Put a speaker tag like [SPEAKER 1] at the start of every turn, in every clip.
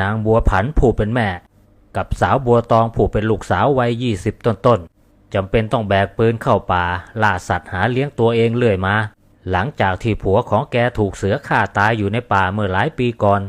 [SPEAKER 1] นางบัวผันผู้เป็นแม่ กับสาวบัวตองผู้เป็นลูกสาววัยยี่สิบต้นๆจำเป็นต้องแบกปืนเข้าป่าล่าสัตว์หาเลี้ยงตัวเองเรื่อยมา หลังจากที่ผัวของแกถูกเสือฆ่าตายอยู่ในป่าเมื่อหลายปีก่อน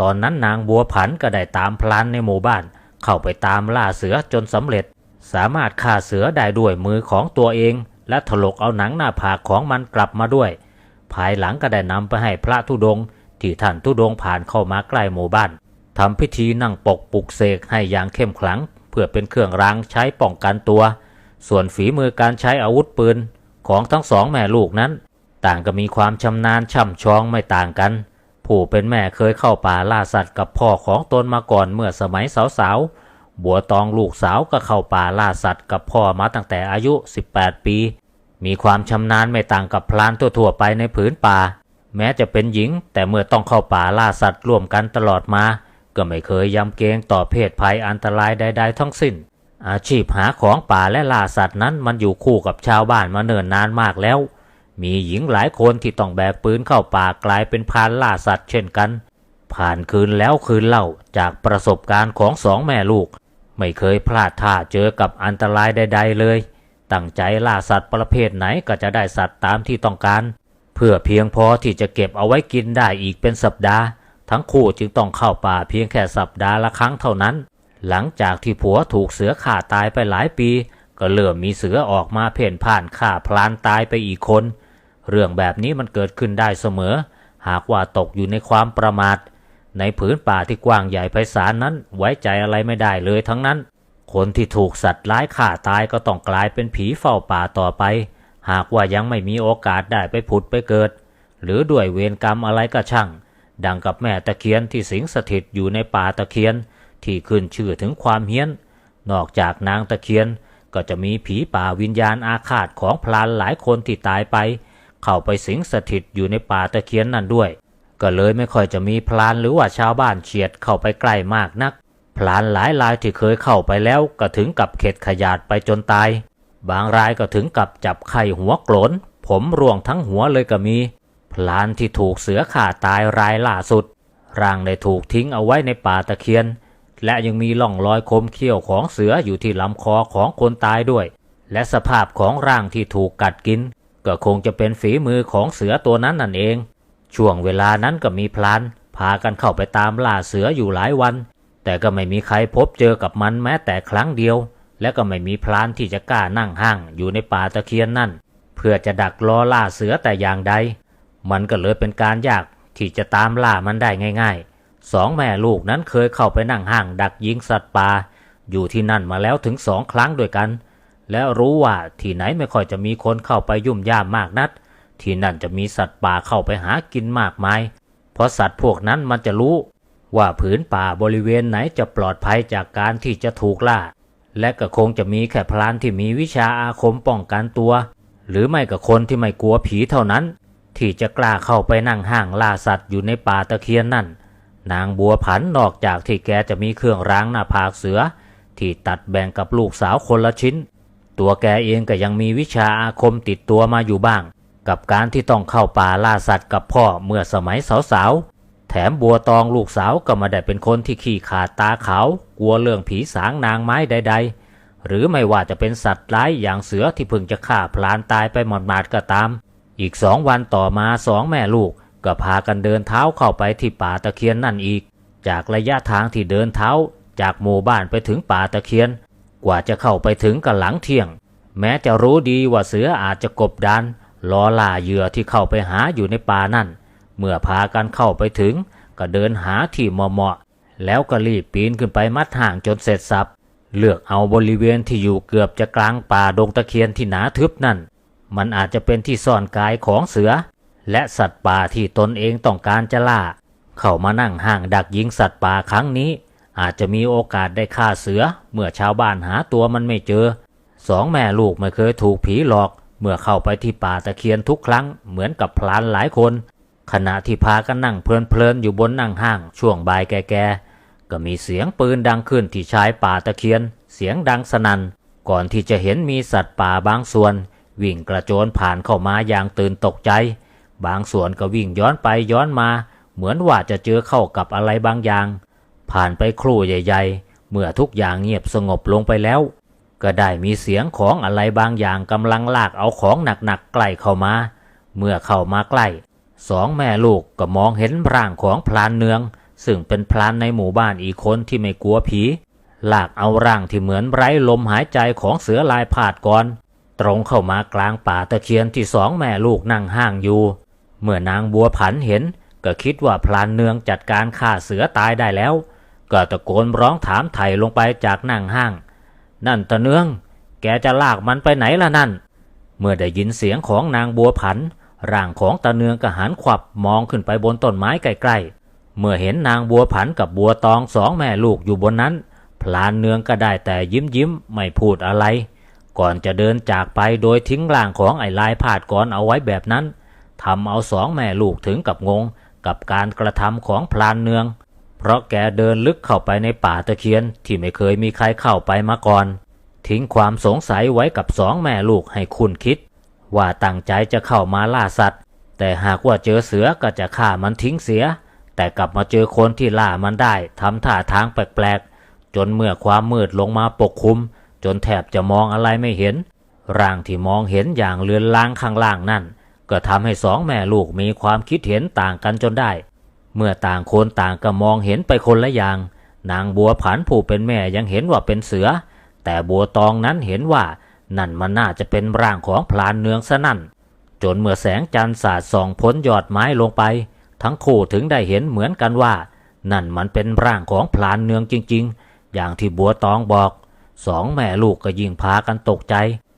[SPEAKER 1] ตอนนั้นนางบัวผันก็ได้ตามพลานในหมู่บ้าน เข้าไปตามล่าเสือจนสำเร็จ สามารถฆ่าเสือได้ด้วยมือของตัวเอง และถลกเอาหนังหน้าผากของมันกลับมาด้วย ภายหลังก็ได้นำไปให้พระธุดงค์ที่ท่านธุดงผ่านเข้ามาใกล้หมู่บ้าน ทำพิธีนั่งปกปลุกเสกให้อย่างเข้มขลัง เพื่อเป็นเครื่องรางใช้ป้องกันตัว ส่วนฝีมือการใช้อาวุธปืนของทั้งสองแม่ลูกนั้น ต่างก็มีความชำนาญช่ำชองไม่ต่างกัน ผู้เป็นแม่เคยเข้าป่าล่าสัตว์กับพ่อของตนมาก่อนเมื่อสมัยสาวๆ บัวตองลูกสาวก็เข้าป่าล่าสัตว์กับพ่อมาตั้งแต่อายุ 18 ปี มีความชำนาญไม่ต่างกับพลานทั่วๆไปในผืนป่า แม้จะเป็นหญิง แต่เมื่อต้องเข้าป่าล่าสัตว์ร่วมกันตลอดมา ก็ไม่เคยยำเกรงต่อเพศภัยอันตรายใด ๆ ทั้งสิ้น อาชีพหาของป่าและล่าสัตว์นั้นมันอยู่คู่กับชาวบ้านมาเนิ่นนานมากแล้ว มีหญิงหลายคนที่ต้องแบกปืนเข้าป่ากลายเป็นพานล่าสัตว์เช่นกัน ผ่านคืนแล้วคืนเล่าจากประสบการณ์ของสองแม่ลูก ไม่เคยพลาดท่าเจอกับอันตรายใด ๆ เลย ตั้งใจล่าสัตว์ประเภทไหนก็จะได้สัตว์ตามที่ต้องการ เพื่อเพียงพอที่จะเก็บเอาไว้กินได้อีกเป็นสัปดาห์ ทั้งคู่จึงต้องเข้าป่าเพียงแค่สัปดาห์ละครั้งเท่านั้น หลังจากที่ผัวถูกเสือข่าตายไปหลายปี ก็เริ่มมีเสือออกมาเพ่นพ่านฆ่าพลานตายไปอีกคน เรื่องแบบนี้มันเกิดขึ้นได้เสมอ หากว่าตกอยู่ในความประมาท ในผืนป่าที่กว้างใหญ่ไพศาลนั้นไว้ใจอะไรไม่ได้เลยทั้งนั้น คนที่ถูกสัตว์ร้ายฆ่าตายก็ต้องกลายเป็นผีเฝ้าป่าต่อไป หากว่ายังไม่มีโอกาสได้ไปผุดไปเกิด หรือด้วยเวรกรรมอะไรก็ช่าง ดังกับแม่ตะเคียนที่สิงสถิตอยู่ในป่าตะเคียนที่ขึ้นชื่อถึงความเฮี้ยน นอกจากนางตะเคียนก็จะมีผีป่าวิญญาณอาฆาตของพลานหลายคนที่ตายไป เข้าไปสิงสถิตอยู่ในป่าตะเคียนนั่นด้วย ก็เลยไม่ค่อยจะมีพลานหรือว่าชาวบ้านเฉียดเข้าไปใกล้มากนัก พลานหลายรายที่เคยเข้าไปแล้วก็ถึงกับเข็ดขยาดไปจนตาย บางรายก็ถึงกับจับไข่หัวโกรนผมร่วงทั้งหัวเลยก็มี พลานที่ถูกเสือข่าตายรายล่าสุด ร่างได้ถูกทิ้งเอาไว้ในป่าตะเคียน และยังมีร่องรอยคมเขี้ยวของเสืออยู่ที่ลำคอของคนตายด้วย และสภาพของร่างที่ถูกกัดกิน ก็คงจะเป็นฝีมือของเสือตัวนั้นนั่นเอง ช่วงเวลานั้นก็มีพลาน พากันเข้าไปตามล่าเสืออยู่หลายวัน แต่ก็ไม่มีใครพบเจอกับมันแม้แต่ครั้งเดียว และก็ไม่มีพลานที่จะกล้านั่งห้างอยู่ในป่าตะเคียนนั่น เพื่อจะดักรอล่าเสือแต่อย่างใด มันก็เลยเป็นการยากที่จะตามล่ามันได้ง่ายๆ สองแม่ลูกนั้นเคยเข้าไปนั่งห้างดักยิงสัตว์ป่าอยู่ที่นั่นมาแล้วถึงสองครั้งด้วยกัน และรู้ว่าที่ไหนไม่ค่อยจะมีคนเข้าไปยุ่มย่ามมากนัก ที่นั่นจะมีสัตว์ป่าเข้าไปหากินมากมาย เพราะสัตว์พวกนั้นมันจะรู้ ว่าผืนป่าบริเวณไหนจะปลอดภัยจากการที่จะถูกล่า และก็คงจะมีแค่พลานที่มีวิชาอาคมป้องกันตัว หรือไม่ก็คนที่ไม่กลัวผีเท่านั้น ที่จะกล้าเข้าไปนั่งห้างล่าสัตว์อยู่ในป่าตะเคียนนั่น นางบัวผันนอกจากที่แกจะมีเครื่องรางหน้าผากเสือ ที่ตัดแบ่งกับลูกสาวคนละชิ้น ตัวแกเองก็ยังมีวิชาอาคมติดตัวมาอยู่บ้าง กับการที่ต้องเข้าป่าล่าสัตว์กับพ่อเมื่อสมัยสาวๆ แถมบัวตองลูกสาวก็มาได้เป็นคนที่ขี้ขาดตาขาวกลัวเรื่องผีสางนางไม้ใด ๆ หรือไม่ว่าจะเป็นสัตว์ร้ายอย่างเสือที่เพิ่งจะฆ่าพลานตายไปหมาดๆก็ตาม อีกสองวันต่อมาสองแม่ลูกก็พากันเดินเท้าเข้าไปที่ป่าตะเคียนนั่นอีก จากระยะทางที่เดินเท้า จากหมู่บ้านไปถึงป่าตะเคียน กว่าจะเข้าไปถึงกันหลังเที่ยง แม้จะรู้ดีว่าเสืออาจจะกบดานรอล่าเหยื่อที่เข้าไปหาอยู่ในป่านั่น เมื่อพากันเข้าไปถึง ก็เดินหาที่เหมาะๆแล้วก็รีบปีนขึ้นไปมัดห่างจนเสร็จสับเลือกเอาบริเวณที่อยู่เกือบจะกลางป่าดงตะเคียนที่หนาทึบนั่น มันอาจจะเป็นที่ซ่อนกายของเสือ และสัตว์ป่าที่ตนเองต้องการจะล่า เข้ามานั่งห่างดักยิงสัตว์ป่าครั้งนี้ อาจจะมีโอกาสได้ฆ่าเสือ เมื่อชาวบ้านหาตัวมันไม่เจอ สองแม่ลูกไม่เคยถูกผีหลอก เมื่อเข้าไปที่ป่าตะเคียนทุกครั้งเหมือนกับพลานหลายคน ขณะที่พากันนั่งเพลินๆอยู่บนนั่งห้างช่วงบ่ายแก่ๆก็มีเสียงปืนดังขึ้นที่ชายป่าตะเคียน เสียงดังสนัน่นก่อนที่จะเห็นมีสัตว์ป่าบางส่วน วิ่งกระโจนผ่านเข้ามาอย่างตื่นตกใจ บางส่วนก็วิ่งย้อนไปย้อนมา เหมือนว่าจะเจอเข้ากับอะไรบางอย่าง ผ่านไปครู่ใหญ่ ๆ เมื่อทุกอย่างเงียบสงบลงไปแล้ว ก็ได้มีเสียงของอะไรบางอย่างกำลังลากเอาของหนักๆใกล้เข้ามา เมื่อเข้ามาใกล้สองแม่ลูกก็มองเห็นร่างของพลานเนือง ซึ่งเป็นพลานในหมู่บ้านอีกคนที่ไม่กลัวผีลากเอาร่างที่เหมือนไร้ลมหายใจของเสือลายผาดก่อน ตรงเข้ามากลางป่าตะเคียนที่สองแม่ลูกนั่งห้างอยู่ เมื่อนางบัวผันเห็น ก็คิดว่าพลานเนืองจัดการฆ่าเสือตายได้แล้ว ก็ตะโกนร้องถามไถ่ลงไปจากนั่งห้าง นั่นตะเนือง แกจะลากมันไปไหนล่ะนั่น เมื่อได้ยินเสียงของนางบัวผัน ร่างของตาเนืองก็หันขวับมองขึ้นไปบนต้นไม้ใกล้ๆ เมื่อเห็นนางบัวผันกับบัวตองสองแม่ลูกอยู่บนนั้น พลานเนืองก็ได้แต่ยิ้มยิ้มไม่พูดอะไร ก่อนจะเดินจากไปโดยทิ้งร่างของไอ้ลายพาดก่อนเอาไว้แบบนั้นทำเอาสองแม่ลูกถึงกับงง กับการกระทำของพลานเนือง เพราะแกเดินลึกเข้าไปในป่าตะเคียนที่ไม่เคยมีใครเข้าไปมาก่อน ทิ้งความสงสัยไว้กับสองแม่ลูกให้คุณคิด ว่าตั้งใจจะเข้ามาล่าสัตว์ แต่หากว่าเจอเสือก็จะฆ่ามันทิ้งเสีย แต่กลับมาเจอคนที่ล่ามันได้ทำท่าทางแปลกๆจนเมื่อความมืดลงมาปกคลุม จนแทบจะมองอะไรไม่เห็น ร่างที่มองเห็นอย่างเลือนลางข้างล่างนั่น ก็ทำให้สองแม่ลูกมีความคิดเห็นต่างกันจนได้ เมื่อต่างคนต่างก็มองเห็นไปคนละอย่าง นางบัวผันผู้เป็นแม่ยังเห็นว่าเป็นเสือ แต่บัวตองนั้นเห็นว่านั่นมันน่าจะเป็นร่างของพลานเนืองซะนั่น จนเมื่อแสงจันทร์สาดส่องพ้นยอดไม้ลงไป ทั้งคู่ถึงได้เห็นเหมือนกันว่า นั่นมันเป็นร่างของพลานเนืองจริง ๆ อย่างที่บัวตองบอก สองแม่ลูกก็ยิ่งพากันตกใจ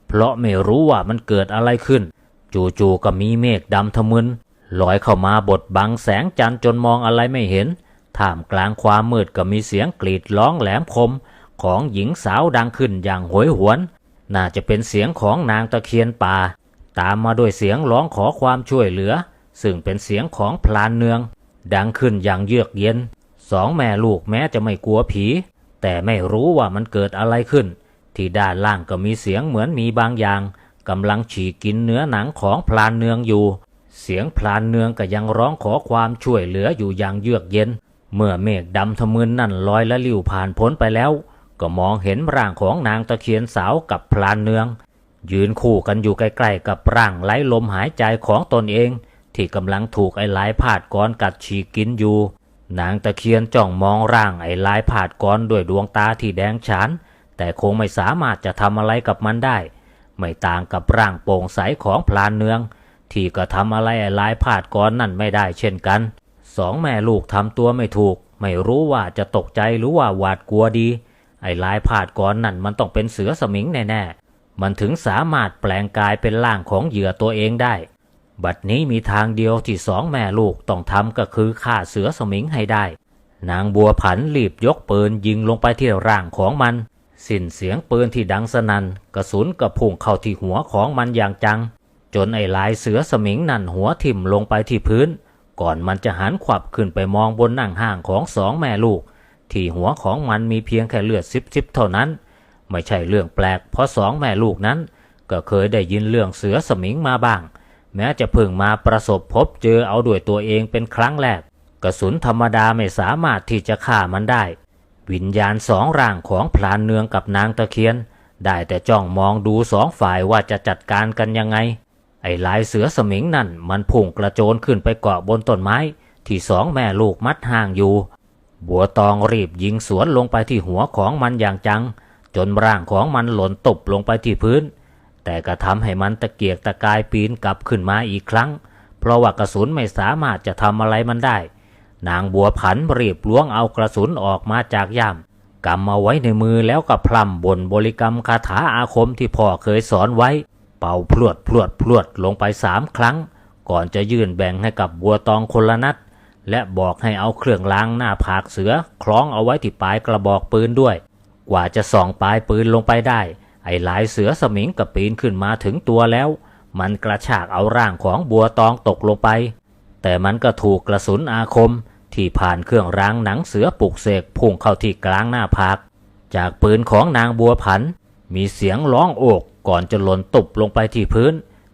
[SPEAKER 1] เพราะไม่รู้ว่ามันเกิดอะไรขึ้น จู่ๆก็มีเมฆดำทะมึนลอยเข้ามาบดบังแสงจันทร์จนมองอะไรไม่เห็น ท่ามกลางความมืดก็มีเสียงกรีดร้องแหลมคม ของหญิงสาวดังขึ้นอย่างโหยหวน น่าจะเป็นเสียงของนางตะเคียนป่า ตามมาด้วยเสียงร้องขอความช่วยเหลือ ซึ่งเป็นเสียงของพลานเนือง ดังขึ้นอย่างเยือกเย็น สองแม่ลูกแม้จะไม่กลัวผี แต่ไม่รู้ว่ามันเกิดอะไรขึ้น ที่ด้านล่างก็มีเสียงเหมือนมีบางอย่างกำลังฉีกกินเนื้อหนังของพลานเนืองอยู่ เสียงพลานเนืองก็ยังร้องขอความช่วยเหลืออยู่อย่างเยือกเย็น เมื่อเมฆดำทะมึนนั่นลอยละลิ่วผ่านพ้นไปแล้ว ก็มองเห็นร่างของนางตะเคียนสาวกับพลานเนือง ยืนคู่กันอยู่ใกล้ๆกับร่างไร้ลมหายใจของตนเอง ที่กำลังถูกไอ้ลายพาดก้อนกัดฉีกกินอยู่ นางตะเคียนจ้องมองร่างไอ้ลายผาดก้อนด้วยดวงตาที่แดงฉาน แต่คงไม่สามารถจะทำอะไรกับมันได้ ไม่ต่างกับร่างโปร่งใสของพลานเนือง ที่ก็ทำอะไรไอ้ลายผาดก้อนนั่นไม่ได้เช่นกัน สองแม่ลูกทำตัวไม่ถูก ไม่รู้ว่าจะตกใจหรือว่าหวาดกลัวดี ไอ้ลายผาดก้อนนั่นมันต้องเป็นเสือสมิงแน่ๆมันถึงสามารถแปลงกายเป็นร่างของเหยื่อตัวเองได้ บัดนี้มีทางเดียวที่สองแม่ลูกต้องทำก็คือฆ่าเสือสมิงให้ได้ นางบัวผันรีบยกปืนยิงลงไปที่ร่างของมัน สิ้นเสียงปืนที่ดังสนัน่นกระสุนกระพุ่งเข้าที่หัวของมันอย่างจัง จนไอ้ลายเสือสมิงนั่นหัวทิ่มลงไปที่พื้น ก่อนมันจะหันขวับขึ้นไปมองบนนั่งห่างของสองแม่ลูก ที่หัวของมันมีเพียงแค่เลือดซิบๆเท่านั้น ไม่ใช่เรื่องแปลก เพราะสองแม่ลูกนั้น ก็เคยได้ยินเรื่องเสือสมิงมาบ้าง แม้จะเพิ่งมาประสบพบเจอเอาด้วยตัวเองเป็นครั้งแรก กระสุนธรรมดาไม่สามารถที่จะฆ่ามันได้ วิญญาณสองร่างของพลานเนืองกับนางตะเคียน ได้แต่จ้องมองดูสองฝ่ายว่าจะจัดการกันยังไง ไอ้ลายเสือสมิงนั่นมันพุ่งกระโจนขึ้นไปเกาะบนต้นไม้ ที่สองแม่ลูกมัดห่างอยู่ บัวตองรีบยิงสวนลงไปที่หัวของมันอย่างจัง จนร่างของมันหล่นตกลงไปที่พื้น แต่ก็ทำให้มันตะเกียกตะกายปีนกลับขึ้นมาอีกครั้ง เพราะว่ากระสุนไม่สามารถจะทำอะไรมันได้ นางบัวผันรีบล้วงเอากระสุนออกมาจากย่ามกำมาไว้ในมือแล้วก็พล่ำบนบริกรรมคาถาอาคมที่พ่อเคยสอนไว้ เป่าพลวดพลวดพลวดลงไปสามครั้ง ก่อนจะยื่นแบ่งให้กับบัวตองคนละนัด และบอกให้เอาเครื่องล้างหน้าผากเสือ คล้องเอาไว้ที่ปลายกระบอกปืนด้วย กว่าจะส่องปลายปืนลงไปได้ ไอ้หลายเสือสมิงกับปีนขึ้นมาถึงตัวแล้ว มันกระชากเอาร่างของบัวตองตกลงไป แต่มันก็ถูกกระสุนอาคมที่ผ่านเครื่องรางหนังเสือปลุกเสกพุ่งเข้าที่กลางหน้าผาก จากปืนของนางบัวผัน มีเสียงร้องโอกก่อนจะหล่นตุบลงไปที่พื้น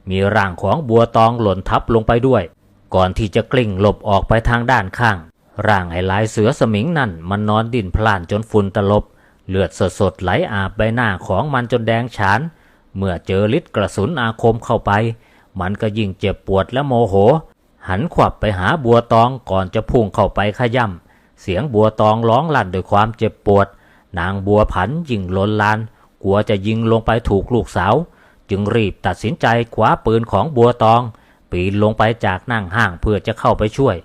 [SPEAKER 1] มีร่างของบัวตองหล่นทับลงไปด้วย ก่อนที่จะกลิ้งหลบออกไปทางด้านข้าง ร่างไอ้ลายเสือสมิงนั่นมันนอนดิ้นพล่านจนฝุ่นตลบ เลือดสดๆไหลอาบใบหน้าของมันจนแดงฉาน เมื่อเจอฤทธิ์กระสุนอาคมเข้าไป มันก็ยิ่งเจ็บปวดและโมโห หันขวับไปหาบัวตองก่อนจะพุ่งเข้าไปขย่ำเสียงบัวตองร้องลั่นด้วยความเจ็บปวด นางบัวผันยิ่งลนลาน กลัวจะยิงลงไปถูกลูกสาว จึงรีบตัดสินใจคว้าปืนของบัวตอง ปีนลงไปจากนั่งห้างเพื่อจะเข้าไปช่วย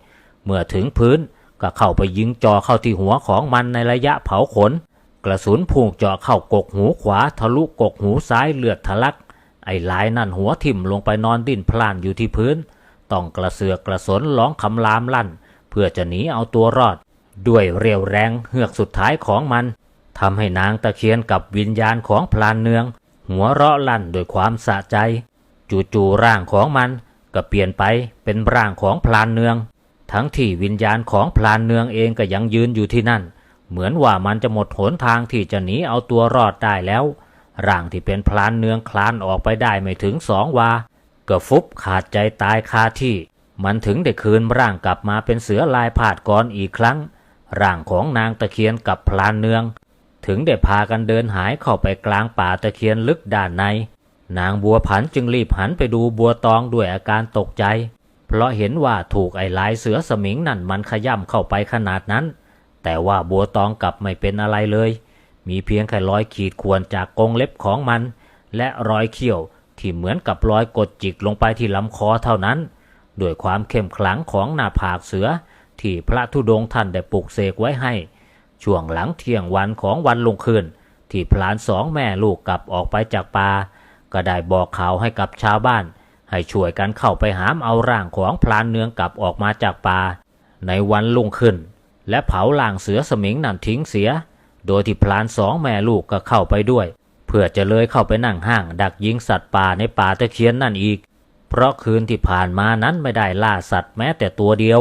[SPEAKER 1] เมื่อถึงพื้นก็เข้าไปยิงจ่อเข้าที่หัวของมันในระยะเผาขน กระสุนพุ่งเจาะเข้ากกหูขวาทะลุกกหูซ้ายเลือดทะลัก ไอ้ลายนั่นหัวทิ่มลงไปนอนดิ้นพล่านอยู่ที่พื้น ต้องกระเสือกกระสนร้องคำรามลั่น เพื่อจะหนีเอาตัวรอด ด้วยเรียวแรงเฮือกสุดท้ายของมันทำให้นางตะเคียนกับวิญญาณของพลานเนือง หัวเราะลั่นด้วยความสะใจ จู่ๆร่างของมันก็เปลี่ยนไปเป็นร่างของพลานเนือง ทั้งที่วิญญาณของพลานเนืองเองก็ยังยืนอยู่ที่นั่น เหมือนว่ามันจะหมดหนทางที่จะหนีเอาตัวรอดได้แล้ว ร่างที่เป็นพลานเนืองคลานออกไปได้ไม่ถึงสองวาก็ฟุบขาดใจตายคาที่ มันถึงได้คืนร่างกลับมาเป็นเสือลายผาดกรอีกครั้ง ร่างของนางตะเคียนกับพลานเนือง ถึงได้พากันเดินหายเข้าไปกลางป่าตะเคียนลึกด้านใน นางบัวผันจึงรีบหันไปดูบัวตองด้วยอาการตกใจ เพราะเห็นว่าถูกไอ้ลายเสือสมิงนั่นมันขย่ำเข้าไปขนาดนั้น แต่ว่าบัวตองกลับไม่เป็นอะไรเลย มีเพียงแค่รอยขีดข่วนจากกรงเล็บของมัน และรอยเขี้ยวที่เหมือนกับรอยกดจิกลงไปที่ลำคอเท่านั้นด้วยความเข้มขลังของหน้าผากเสือ ที่พระธุดงค์ท่านได้ปลุกเสกไว้ให้ ช่วงหลังเที่ยงวันของวันลงคืน ที่พลานสองแม่ลูกกลับออกไปจากป่าก็ได้บอกข่าวให้กับชาวบ้าน ให้ช่วยกันเข้าไปหามเอาร่างของพลานเนืองกลับออกมาจากป่าในวันลุ่งขึ้น และเผาล่างเสือสมิงนั่นทิ้งเสีย โดยที่พลานสองแม่ลูกก็เข้าไปด้วย เพื่อจะเลยเข้าไปนั่งห้าง ดักยิงสัตว์ป่าในป่าตะเคียนนั่นอีก เพราะคืนที่ผ่านมานั้นไม่ได้ล่าสัตว์แม้แต่ตัวเดียว